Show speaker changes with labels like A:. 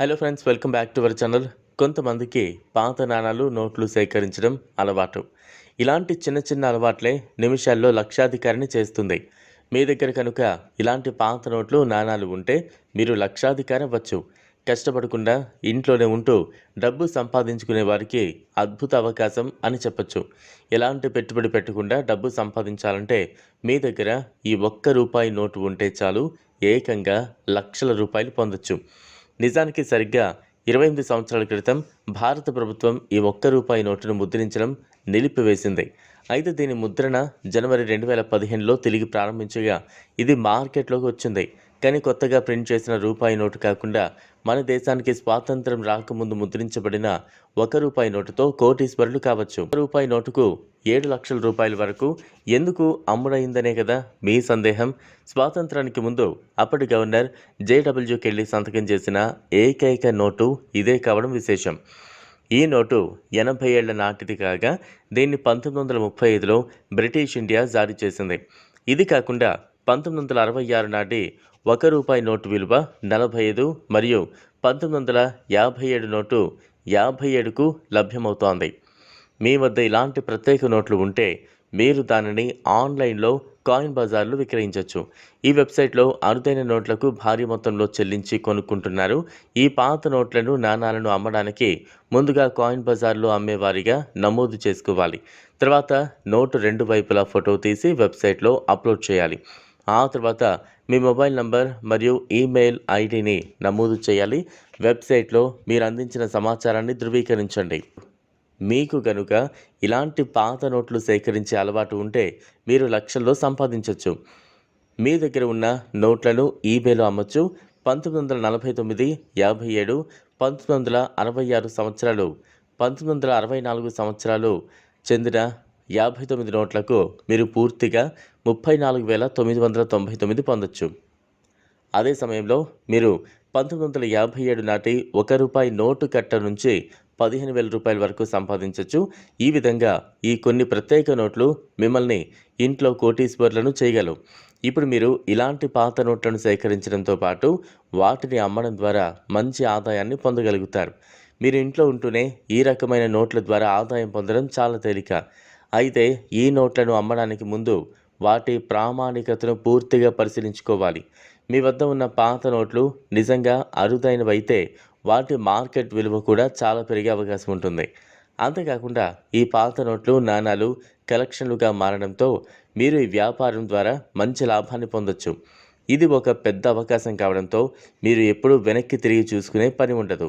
A: Hello friends welcome back to our channel కొంతమందికి పాత నాణాలు నోట్లు సేకరించడం అలవాటు. ఇలాంటి చిన్న చిన్న అలవాట్లే నిమిషాల్లో లక్షాధికారిని చేస్తుంది మీ దగ్గర కనుక ఇలాంటి పాత నోట్లు నాణాలు ఉంటే మీరు లక్షాధికారి అవ్వచ్చు. కష్టపడకుండా ఇంట్లోనే ఉంటూ డబ్బు సంపాదించుకునే వారికి అద్భుత అవకాశం అని చెప్పొచ్చు. ఎలాంటి పెట్టుబడి పెట్టకుండా డబ్బు సంపాదించాలంటే మీ దగ్గర ఈ ఒక్క రూపాయి నోటు ఉంటే చాలు ఏకంగా లక్షల రూపాయలు పొందొచ్చు. నిజానికి సరిగ్గా ఇరవై ఎనిమిది సంవత్సరాల క్రితం భారత ప్రభుత్వం ఈ ఒక్క రూపాయి నోటును ముద్రించడం నిలిపివేసింది. అయితే దీని ముద్రణ జనవరి రెండు వేల పదిహేనులో తిరిగి ప్రారంభించగా ఇది మార్కెట్లోకి వచ్చింది. కానీ కొత్తగా ప్రింట్ చేసిన రూపాయి నోటు కాకుండా మన దేశానికి స్వాతంత్రం రాకముందు ముద్రించబడిన ఒక రూపాయి నోటుతో కోటీశ్వరులు కావచ్చు. ఒక రూపాయి నోటుకు ఏడు లక్షల రూపాయల వరకు ఎందుకు అమ్ముడైందనే కదా మీ సందేహం. స్వాతంత్రానికి ముందు అప్పటి గవర్నర్ జేడబ్ల్యూకెళ్ళి సంతకం చేసిన ఏకైక నోటు ఇదే కావడం విశేషం. ఈ నోటు ఎనభై ఏళ్ళ నాటిది కాగా దీన్ని పంతొమ్మిది వందల ముప్పై ఐదులో బ్రిటిష్ ఇండియా జారీ చేసింది. ఇది కాకుండా పంతొమ్మిది వందల అరవై ఆరు నాటి ఒక రూపాయి నోటు విలువ నలభై ఐదు మరియు పంతొమ్మిది వందల యాభై ఏడు నోటు యాభై ఏడుకు లభ్యమవుతోంది. మీ వద్ద ఇలాంటి ప్రత్యేక నోట్లు ఉంటే మీరు దానిని ఆన్లైన్లో కాయిన్ బజార్లో విక్రయించవచ్చు ఈ వెబ్సైట్లో అరుదైన నోట్లకు భారీ మొత్తంలో చెల్లించి కొనుక్కుంటున్నారు. ఈ పాత నోట్లను నాణాలను అమ్మడానికి ముందుగా కాయిన్ బజార్లో అమ్మేవారిగా నమోదు చేసుకోవాలి. తర్వాత నోటు రెండు వైపులా ఫోటో తీసి వెబ్సైట్లో అప్లోడ్ చేయాలి. ఆ తర్వాత మీ మొబైల్ నంబర్ మరియు ఈమెయిల్ ఐడిని నమోదు చేయాలి. వెబ్సైట్లో మీరు అందించిన సమాచారాన్ని ధృవీకరించండి. మీకు గనుక ఇలాంటి పాత నోట్లు సేకరించే అలవాటు ఉంటే మీరు లక్షల్లో సంపాదించవచ్చు మీ దగ్గర ఉన్న నోట్లను ఈబేలో అమ్మచ్చు. పంతొమ్మిది వందల నలభై తొమ్మిది యాభై ఏడు పంతొమ్మిది వందల అరవై ఆరు సంవత్సరాలు పంతొమ్మిది వందల అరవై నాలుగు సంవత్సరాలు చెందిన యాభై తొమ్మిది నోట్లకు మీరు పూర్తిగా ముప్పై నాలుగు వేల తొమ్మిది వందల తొంభై తొమ్మిది పొందొచ్చు. అదే సమయంలో మీరు పంతొమ్మిది వందల యాభై ఏడు నాటి ఒక రూపాయి నోటు కట్ట నుంచి పదిహేను వేల రూపాయల వరకు సంపాదించవచ్చు ఈ విధంగా ఈ కొన్ని ప్రత్యేక నోట్లు మిమ్మల్ని ఇంట్లో కోటీశ్వర్లను చేయగలవు. ఇప్పుడు మీరు ఇలాంటి పాత నోట్లను సేకరించడంతో పాటు వాటిని అమ్మడం ద్వారా మంచి ఆదాయాన్ని పొందగలుగుతారు. మీరు ఇంట్లో ఉంటూనే ఈ రకమైన నోట్ల ద్వారా ఆదాయం పొందడం చాలా తేలిక. అయితే ఈ నోట్లను అమ్మడానికి ముందు వాటి ప్రామాణికతను పూర్తిగా పరిశీలించుకోవాలి. మీ వద్ద ఉన్న పాత నోట్లు నిజంగా అరుదైనవైతే వాటి మార్కెట్ విలువ కూడా చాలా పెరిగే అవకాశం ఉంటుంది. అంతేకాకుండా ఈ పాత నోట్లు నాణాలు కలెక్షన్లుగా మారడంతో మీరు ఈ వ్యాపారం ద్వారా మంచి లాభాన్ని పొందొచ్చు. ఇది ఒక పెద్ద అవకాశం కావడంతో మీరు ఎప్పుడూ వెనక్కి తిరిగి చూసుకునే పని ఉండదు.